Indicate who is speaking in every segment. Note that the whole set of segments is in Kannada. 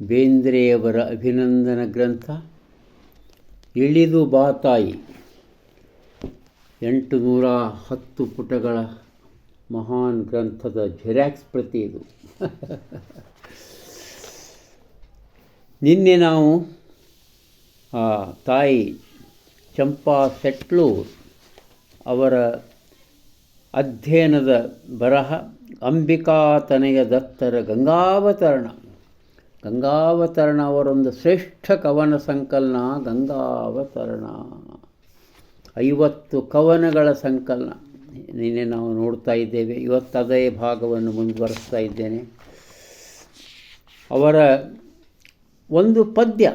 Speaker 1: ಬೇಂದ್ರೆಯವರ ಅಭಿನಂದನ ಗ್ರಂಥ, ಇಳಿದು ಬಾತಾಯಿ ಎಂಟು ನೂರ ಹತ್ತು ಪುಟಗಳ ಮಹಾನ್ ಗ್ರಂಥದ ಜೆರಾಕ್ಸ್ ಪ್ರತಿ ಇದು. ನಿನ್ನೆ ನಾವು ತಾಯಿ ಚಂಪಾ ಸೆಟ್ಲೂರ್ ಅವರ ಅಧ್ಯಯನದ ಬರಹ ಅಂಬಿಕಾತನಯ ದತ್ತರ ಗಂಗಾವತರಣ. ಗಂಗಾವತರಣ ಅವರೊಂದು ಶ್ರೇಷ್ಠ ಕವನ ಸಂಕಲನ, ಗಂಗಾವತರಣ. ಐವತ್ತು ಕವನಗಳ ಸಂಕಲನ. ನಿನ್ನೆ ನಾವು ನೋಡ್ತಾ ಇದ್ದೇವೆ. ಇವತ್ತು ಅದೇ ಭಾಗವನ್ನು ಮುಂದುವರಿಸ್ತಾ ಇದ್ದೇನೆ. ಅವರ ಒಂದು ಪದ್ಯ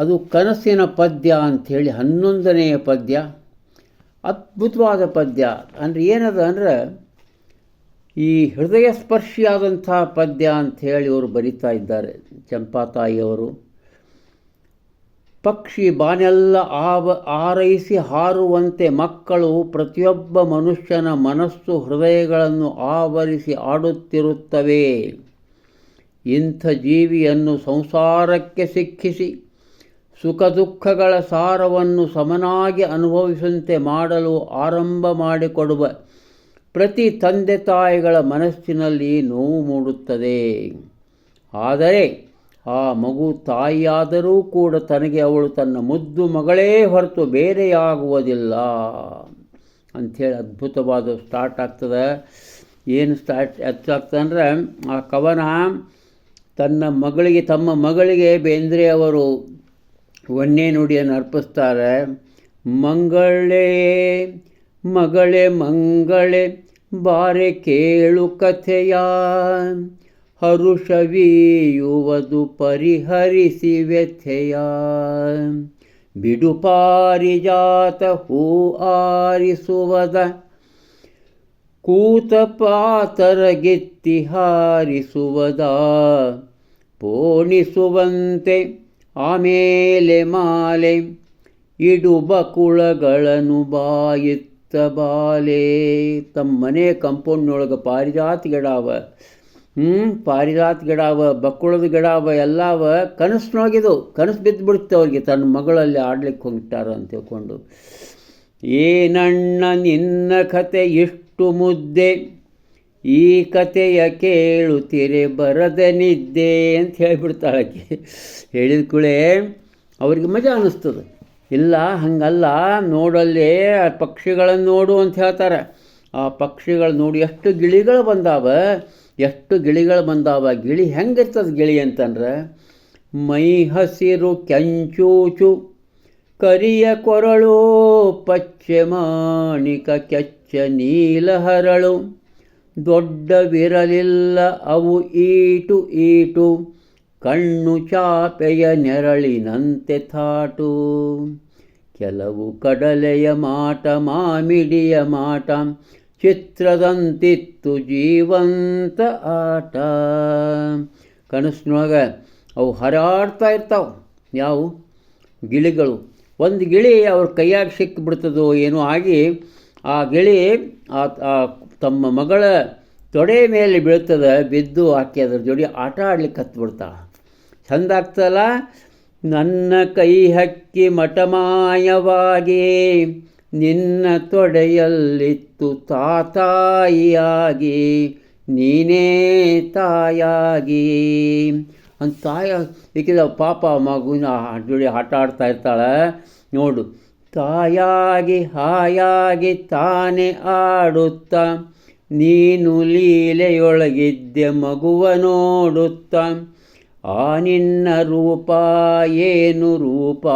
Speaker 1: ಅದು ಕನಸಿನ ಪದ್ಯ ಅಂಥೇಳಿ ಹನ್ನೊಂದನೆಯ ಪದ್ಯ, ಅದ್ಭುತವಾದ ಪದ್ಯ. ಅಂದರೆ ಏನದ ಅಂದರೆ, ಈ ಹೃದಯ ಸ್ಪರ್ಶಿಯಾದಂಥ ಪದ್ಯ ಅಂಥೇಳಿ ಅವರು ಬರಿತಾ ಇದ್ದಾರೆ, ಚಂಪಾತಾಯಿಯವರು. ಪಕ್ಷಿ ಬಾನೆಲ್ಲ ಆವ, ಆರೈಸಿ ಹಾರುವಂತೆ ಮಕ್ಕಳು ಪ್ರತಿಯೊಬ್ಬ ಮನುಷ್ಯನ ಮನಸ್ಸು ಹೃದಯಗಳನ್ನು ಆವರಿಸಿ ಆಡುತ್ತಿರುತ್ತವೆ. ಇಂಥ ಜೀವಿಯನ್ನು ಸಂಸಾರಕ್ಕೆ ಸಿಕ್ಕಿಸಿ ಸುಖ ದುಃಖಗಳ ಸಾರವನ್ನು ಸಮನಾಗಿ ಅನುಭವಿಸುವಂತೆ ಮಾಡಲು ಆರಂಭ ಮಾಡಿಕೊಡುವ ಪ್ರತಿ ತಂದೆ ತಾಯಿಗಳ ಮನಸ್ಸಿನಲ್ಲಿ ನೋವು ಮೂಡುತ್ತದೆ. ಆದರೆ ಆ ಮಗು ತಾಯಿಯಾದರೂ ಕೂಡ ತನಗೆ ಅವಳು ತನ್ನ ಮುದ್ದು ಮಗಳೇ ಹೊರತು ಬೇರೆಯಾಗುವುದಿಲ್ಲ. ಅಂಥೇಳಿ ಅದ್ಭುತವಾದ ಸ್ಟಾರ್ಟ್ ಆಗ್ತದೆ. ಏನು ಸ್ಟಾರ್ಟ್ ಅಂದರೆ, ಆ ಕವನ ತನ್ನ ಮಗಳಿಗೆ, ತಮ್ಮ ಮಗಳಿಗೆ ಬೇಂದ್ರೆ ಅವರು ಒನ್ನೆ ನುಡಿಯನ್ನು ಅರ್ಪಿಸ್ತಾರೆ. ಮಂಗಳೇ, ಮಗಳೇ, ಮಂಗಳೇ, ಬಾರೆ ಕೇಳು ಕಥೆಯ. ಹರುಷವೀಯುವುದು ಪರಿಹರಿಸಿ ವ್ಯಥೆಯ ಬಿಡು ಪಾರಿಜಾತ ಹೂ ಆರಿಸುವದ. ಕೂತ ಪಾತರಗೆತ್ತಿ ಹಾರಿಸುವದ. ಪೋಣಿಸುವಂತೆ ಆಮೇಲೆ ಮಾಲೆ ಇಡು ಬಕುಳಗಳನ್ನು ಬಾಯಿತ್ತ ಬಾಲೆ. ತಮ್ಮನೆ ಕಂಪೌಂಡ್ನೊಳಗೆ ಪಾರಿಜಾತ ಗಿಡ ಅವ ಹ್ಞೂ ಪಾರಿಜಾತ ಗಿಡ ಅವ ಬಕ್ಕುಳದ ಗಿಡ ಅವ ಎಲ್ಲ ಅವ ಕನಸು ಬಿದ್ದು ಬಿಡುತ್ತೆ ಅವ್ರಿಗೆ. ತನ್ನ ಮಗಳಲ್ಲಿ ಆಡ್ಲಿಕ್ಕೆ ಹೋಗಿಟ್ಟಾರ ಅಂತ ತಿಳ್ಕೊಂಡು. ಏನಣ್ಣ ನಿನ್ನ ಕತೆ ಇಷ್ಟು ಮುದ್ದೆ. ಈ ಕಥೆಯ ಕೇಳುತ್ತೀರೆ ಬರದ ನಿದ್ದೆ ಅಂತ ಹೇಳಿಬಿಡ್ತಾಳಕ್ಕೆ ಹೇಳಿದ ಕೂಡಲೇ ಅವ್ರಿಗೆ ಮಜಾ ಅನ್ನಿಸ್ತದೆ ಇಲ್ಲ, ಹಂಗಲ್ಲ, ನೋಡಲ್ಲೇ ಆ ಪಕ್ಷಿಗಳನ್ನು ನೋಡು ಅಂತ ಹೇಳ್ತಾರೆ. ಆ ಪಕ್ಷಿಗಳು ನೋಡಿ ಎಷ್ಟು ಗಿಳಿಗಳು ಬಂದಾವ, ಎಷ್ಟು ಗಿಳಿಗಳು ಬಂದಾವ, ಗಿಳಿ ಹೆಂಗಿರ್ತದೆ ಗಿಳಿ ಅಂತಂದ್ರೆ, ಮೈ ಹಸಿರು ಕೆಂಚೂಚು, ಕರಿಯ ಕೊರಳು, ಪಚ್ಚೆ ಮಾಣಿಕ ಕೆಚ್ಚ ನೀಲ ಹರಳು ದೊಡ್ಡವಿರಲಿಲ್ಲ ಅವು ಈಟು ಈಟು, ಕಣ್ಣು ಚಾಪೆಯ ನೆರಳಿನಂತೆ ಥಾಟು ಕೆಲವು ಕಡಲೆಯ ಮಾಟ, ಮಾಮಿಡಿಯ ಮಾಟ, ಚಿತ್ರದಂತಿತ್ತು ಜೀವಂತ ಆಟ. ಕನಸಿನೊಳಗೆ ಅವು ಹರಾಡ್ತಾ ಇರ್ತಾವೆ. ಯಾವು? ಗಿಳಿಗಳು. ಒಂದು ಗಿಳಿ ಅವ್ರ ಕೈಯಾಗಿ ಸಿಕ್ಕಿಬಿಡ್ತದೋ ಏನೋ ಆಗಿ ಆ ಗಿಳಿ ಆ ತಮ್ಮ ಮಗಳ ತೊಡೆ ಮೇಲೆ ಬೀಳ್ತದೆ, ಬಿದ್ದು ಆಕೆ ಅದ್ರ ಜೋಡಿ ಆಟ ಆಡ್ಲಿಕ್ಕೆ ಚಂದ ಆಗ್ತಲ್ಲ ನನ್ನ ಕೈ ಹಕ್ಕಿ ಮಠಮಾಯವಾಗಿ, ನಿನ್ನ ತೊಡೆಯಲ್ಲಿತ್ತು ತಾತಾಯಿಯಾಗಿ, ನೀನೇ ತಾಯಾಗಿ. ಅಂತ ತಾಯ ಏಕೆಂದ್ರೆ ಪಾಪ ಮಗುವಿನ ಜೋಡಿ ಆಟ ಆಡ್ತಾ ಇರ್ತಾಳೆ. ನೋಡು, ತಾಯಾಗಿ ಹಾಯಾಗಿ ತಾನೇ ಆಡುತ್ತ. ನೀನು ಲೀಲೆಯೊಳಗಿದ್ದೆ ಮಗುವ ನೋಡುತ್ತ. ಆ ನಿನ್ನ ರೂಪ ಏನು ರೂಪ?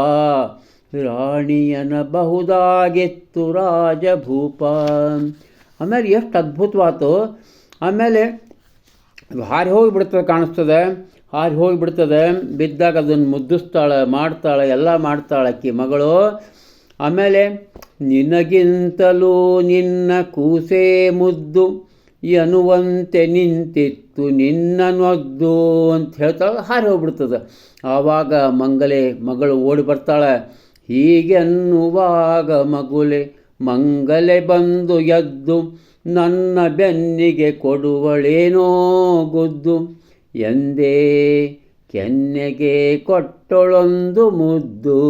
Speaker 1: ರಾಣಿಯನಬಹುದಾಗಿತ್ತು ರಾಜಭೂಪ. ಆಮೇಲೆ ಎಷ್ಟು ಅದ್ಭುತವಾತು. ಆಮೇಲೆ ಹಾರಿ ಹೋಗಿಬಿಡ್ತದೆ ಕಾಣಿಸ್ತದೆ. ಹಾರಿ ಹೋಗಿಬಿಡ್ತದೆ. ಬಿದ್ದಾಗ ಅದನ್ನು ಮುದ್ದಿಸ್ತಾಳೆ, ಮಾಡ್ತಾಳೆ, ಎಲ್ಲ ಮಾಡ್ತಾಳೆ ಅಕ್ಕಿ ಮಗಳು. ಆಮೇಲೆ ನಿನಗಿಂತಲೂ ನಿನ್ನ ಕೂಸೇ ಮುದ್ದು ಎನ್ನುವಂತೆ ನಿಂತಿತ್ತು ನಿನ್ನ ನೊದ್ದು ಅಂತ ಹೇಳ್ತಾಳೆ, ಹಾರಿ ಹೋಗ್ಬಿಡ್ತದೆ. ಆವಾಗ ಮಂಗಲೆ ಮಗಳು ಓಡಿ ಬರ್ತಾಳೆ ಹೀಗೆ ಅನ್ನುವಾಗ ಮಗುಲೆ ಮಂಗಲೆ ಬಂದು ಎದ್ದು ನನ್ನ ಬೆನ್ನಿಗೆ ಕೊಡುವಳೇನೋ ಗುದ್ದು, ಎಂದೇ ಕೆನ್ನೆಗೆ ಕೊಟ್ಟಳೊಂದು ಮುದ್ದು.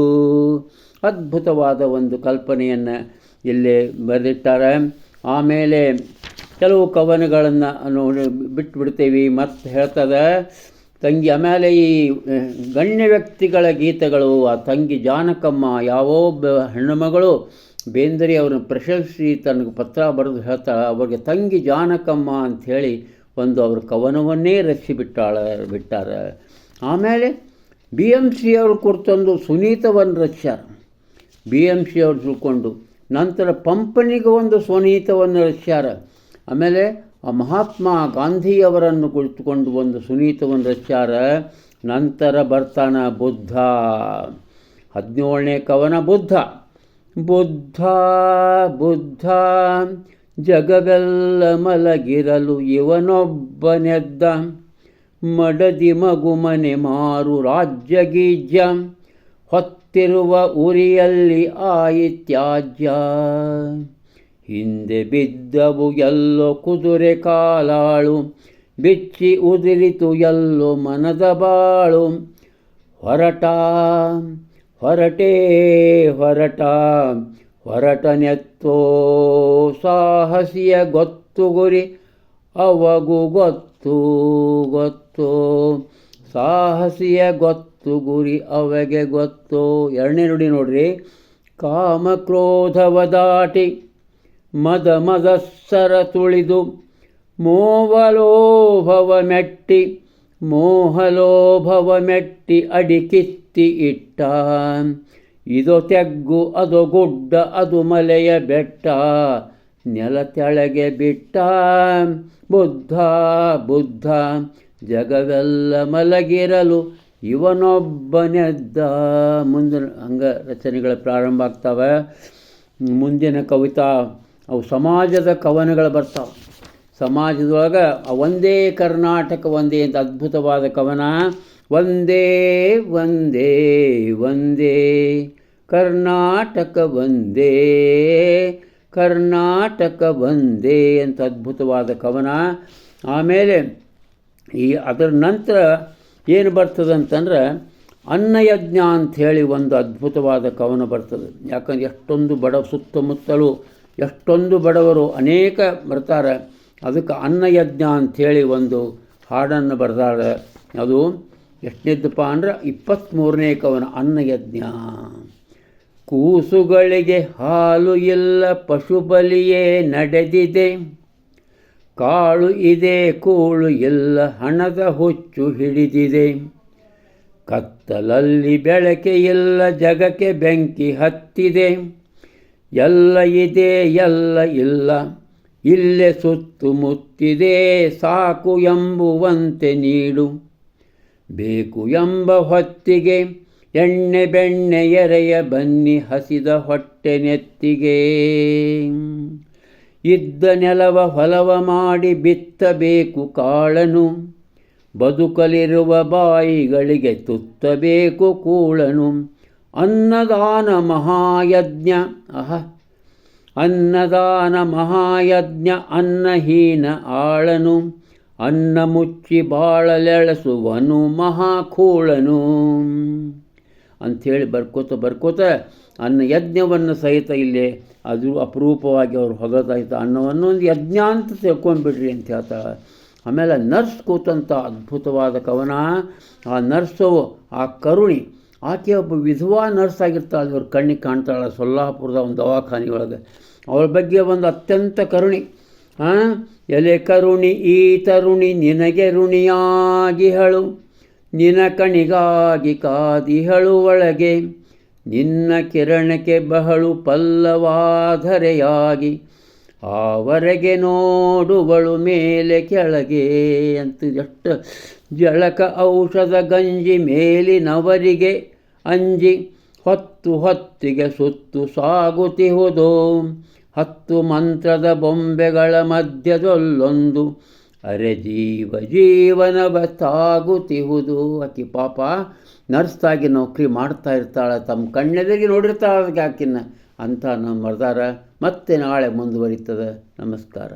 Speaker 1: ಅದ್ಭುತವಾದ ಒಂದು ಕಲ್ಪನೆಯನ್ನು ಇಲ್ಲಿ ಬರೆದಿಟ್ಟಾರೆ. ಆಮೇಲೆ ಕೆಲವು ಕವನಗಳನ್ನು ನೋಡಿ ಬಿಟ್ಬಿಡ್ತೀವಿ. ಮತ್ತು ಹೇಳ್ತದೆ, ತಂಗಿ ಆಮೇಲೆ ಈ ಗಣ್ಯ ವ್ಯಕ್ತಿಗಳ ಗೀತೆಗಳು, ಆ ತಂಗಿ ಜಾನಕಮ್ಮ, ಯಾವೋ ಬ ಹೆಣ್ಣುಮಗಳು ಬೇಂದ್ರಿ ಅವ್ರನ್ನ ಪ್ರಶಂಸಿ, ತನಗೆ ಪತ್ರ ಬರೆದು ಹೇಳ್ತಾಳೆ. ಅವ್ರಿಗೆ ತಂಗಿ ಜಾನಕಮ್ಮ ಅಂಥೇಳಿ ಒಂದು ಅವ್ರ ಕವನವನ್ನೇ ರಚಿಸಿಬಿಟ್ಟಾಳೆ ಬಿಟ್ಟಾರ. ಆಮೇಲೆ ಬಿ ಎಂ ಸಿ ಅವರು ಕುರಿತೊಂದು ಸುನೀತವನ್ನು ರಚಿಸ್ಯಾರ ಬಿ ಎಂ ಸಿ ಅವ್ರು ತಿಳ್ಕೊಂಡು, ನಂತರ ಪಂಪನಿಗೆ ಒಂದು ಸುನೀತವನ್ನು ರಚಿಸ್ಯಾರ. ಆಮೇಲೆ ಆ ಮಹಾತ್ಮ ಗಾಂಧಿಯವರನ್ನು ಕುಳಿತುಕೊಂಡು ಒಂದು ಸುನೀತವನ್ನು ರಚಿಸ್ಯಾರ. ನಂತರ ಬರ್ತಾನ ಬುದ್ಧ. ಹದಿನೇಳನೇ ಕವನ ಬುದ್ಧ. ಬುದ್ಧ ಬುದ್ಧ, ಜಗವೆಲ್ಲ ಮಲಗಿರಲು ಇವನೊಬ್ಬನೆದ್ದ ಮಡದಿ ಮಗುಮನೆ ಮಾರು ರಾಜ್ಯ ಗೀಜ್ಯ. ಹೊತ್ತಿರುವ ಉರಿಯಲ್ಲಿ ಆಯಿತ್ಯಾಜ್ಯ. ಹಿಂದೆ ಬಿದ್ದವು ಎಲ್ಲೋ ಕುದುರೆ ಕಾಲಾಳು, ಬಿಚ್ಚಿ ಉದುರಿತು ಎಲ್ಲೋ ಮನದ ಬಾಳು. ಹೊರಟ, ಹೊರಟೇ, ಹೊರಟ ಹೊರಟನೆತ್ತೋ ಸಾಹಸಿಯ ಗೊತ್ತು ಗುರಿ ಅವಗು ಗೊತ್ತು ಗೊತ್ತು ಸಾಹಸಿಯ ಗೊತ್ತು ಗುರಿ ಅವಗೆ ಗೊತ್ತು. ಎರಡನೇ ನುಡಿ ನೋಡ್ರಿ. ಕಾಮಕ್ರೋಧವ ದಾಟಿ ಮದ ಮದಸ್ಸರ ತುಳಿದು ಮೋವಲೋಭವ ಮೆಟ್ಟಿ ಮೋಹಲೋಭವ ಮೆಟ್ಟಿ ಅಡಿಕಿತ್ತಿ ಇಟ್ಟ. ಇದು ತೆಗ್ಗು, ಅದು ಗುಡ್ಡ, ಅದು ಮಲೆಯ ಬೆಟ್ಟ. ನೆಲ ತೆಳಗೆ ಬಿಟ್ಟ. ಬುದ್ಧ ಬುದ್ಧ, ಜಗವೆಲ್ಲ ಮಲಗಿರಲು ಇವನೊಬ್ಬನೆದ್ದ ಮುಂದಿನ ಅಂಗ ರಚನೆಗಳು ಪ್ರಾರಂಭ ಆಗ್ತವೆ. ಮುಂದಿನ ಕವಿತಾ, ಅವು ಸಮಾಜದ ಕವನಗಳು ಬರ್ತಾವೆ. ಸಮಾಜದೊಳಗೆ ಒಂದೇ ಕರ್ನಾಟಕ, ಒಂದೇ ಅಂತ ಅದ್ಭುತವಾದ ಕವನ. ಒಂದೇ ಒಂದೇ ಒಂದೇ. ಕರ್ನಾಟಕ ಒಂದೇ ಕರ್ನಾಟಕ ಒಂದೇ ಅಂತ ಅದ್ಭುತವಾದ ಕವನ. ಆಮೇಲೆ ಈ ಅದರ ನಂತರ ಏನು ಬರ್ತದೆ ಅಂತಂದ್ರೆ ಅನ್ನಯಜ್ಞ ಅಂಥೇಳಿ ಒಂದು ಅದ್ಭುತವಾದ ಕವನ ಬರ್ತದೆ. ಯಾಕಂದ್ರೆ ಎಷ್ಟೊಂದು ಬಡ ಸುತ್ತಮುತ್ತಲು ಎಷ್ಟೊಂದು ಬಡವರು ಅನೇಕ ಬರ್ತಾರೆ. ಅದಕ್ಕೆ ಅನ್ನಯಜ್ಞ ಅಂಥೇಳಿ ಒಂದು ಹಾಡನ್ನು ಬರೆದಾಳೆ ಅದು ಎಷ್ಟನೇದ್ದಪ್ಪ ಅಂದ್ರೆ ಇಪ್ಪತ್ತ್ಮೂರನೇ ಕವನ, ಅನ್ನಯಜ್ಞ. ಕೂಸುಗಳಿಗೆ ಹಾಲು ಇಲ್ಲ, ಪಶುಬಲಿಯೇ ನಡೆದಿದೆ. ಕಾಳು ಇದೆ, ಕೂಳು ಎಲ್ಲ ಹಣದ ಹುಚ್ಚು ಹಿಡಿದಿದೆ. ಕತ್ತಲಲ್ಲಿ ಬೆಳಕೆ ಎಲ್ಲ ಜಗಕ್ಕೆ ಬೆಂಕಿ ಹತ್ತಿದೆ. ಎಲ್ಲ ಇದೆ, ಎಲ್ಲ ಇಲ್ಲ, ಇಲ್ಲೇ ಸುತ್ತುಮುತ್ತಿದೆ ಸಾಕು ಎಂಬುವಂತೆ ನೀಡು. ಬೇಕು ಎಂಬ ಹೊತ್ತಿಗೆ ಎಣ್ಣೆ ಬೆಣ್ಣೆ ಎರೆಯ ಬನ್ನಿ ಹಸಿದ ಹೊಟ್ಟೆ ನೆತ್ತಿಗೆ. ಇದ್ದ ನೆಲವ ಹೊಲವ ಮಾಡಿ ಬಿತ್ತಬೇಕು ಕಾಳನು. ಬದುಕಲಿರುವ ಬಾಯಿಗಳಿಗೆ ತುತ್ತಬೇಕು ಕೂಳನು. ಅನ್ನದಾನ ಮಹಾಯಜ್ಞ, ಅಹ. ಅನ್ನದಾನ ಮಹಾಯಜ್ಞ, ಅನ್ನಹೀನ ಆಳನು. ಅನ್ನ ಮುಚ್ಚಿ ಬಾಳಲೆಳಸುವನು ಮಹಾಕೂಳನು. ಅಂಥೇಳಿ ಬರ್ಕೋತ ಬರ್ಕೋತ ಅನ್ನ ಯಜ್ಞವನ್ನು ಸಹಿತ ಇಲ್ಲಿ ಅದು ಅಪರೂಪವಾಗಿ ಅವರು ಹೊಗತಾಯಿತ ಅನ್ನವನ್ನು ಒಂದು ಯಜ್ಞ ಅಂತ ತಿಳ್ಕೊಂಬಿಡ್ರಿ ಅಂತ ಹೇಳ್ತಾಳೆ ಆಮೇಲೆ ನರ್ಸ್ ಕೂತಂಥ ಅದ್ಭುತವಾದ ಕವನ. ಆ ನರ್ಸವು, ಆ ಕರುಣಿ, ಆಕೆ ಒಬ್ಬ ವಿಧವಾ ನರ್ಸ್ ಆಗಿರ್ತಾಳೆ. ಇವ್ರ ಕಣ್ಣಿಗೆ ಕಾಣ್ತಾಳೆ ಸೊಲ್ಲಾಪುರದ ಒಂದು ದವಾಖಾನೆ ಒಳಗೆ. ಅವಳ ಬಗ್ಗೆ ಒಂದು ಅತ್ಯಂತ ಕರುಣಿ. ಎಲೆ ಕರುಣಿ, ಈ ತರುಣಿ, ನಿನಗೆ ಋಣಿಯಾಗಿಹಳು ನಿನ ಕಣಿಗಾಗಿ ಕಾದಿಹಳು ಒಳಗೆ ನಿನ್ನ ಕಿರಣಕ್ಕೆ ಬಹಳು ಪಲ್ಲವಾಧರೆಯಾಗಿ, ಆವರೆಗೆ ನೋಡುವಳು ಮೇಲೆ ಕೆಳಗೆ ಅಂತ ಎಷ್ಟು ಜಳಕ ಔಷಧ ಗಂಜಿ ಮೇಲಿನವರಿಗೆ ಅಂಜಿ, ಹೊತ್ತು ಹೊತ್ತಿಗೆ ಸುತ್ತು ಸಾಗುತ್ತಿಹುದು ಹತ್ತು ಮಂತ್ರದ ಬೊಂಬೆಗಳ ಮಧ್ಯದಲ್ಲೊಂದು ಅರೆ ಜೀವ ಜೀವನ ಬತ್ತಾಗುತ್ತಿಹುದು ಆಕೆ ಪಾಪ ನರ್ಸ್ತಾಗಿ ನೌಕರಿ ಮಾಡ್ತಾ ಇರ್ತಾಳೆ ತಮ್ಮ ಕಣ್ಣೆದುರಿಗೆ ನೋಡಿರ್ತಾಳೆ ಅದಕ್ಕೆ ಆಕಿನ್ನ. ಅಂತ ನಮ್ಮ ಮರ್ದಾರ ಮತ್ತೆ ನಾಳೆ ಮುಂದುವರಿತದೆ. ನಮಸ್ಕಾರ.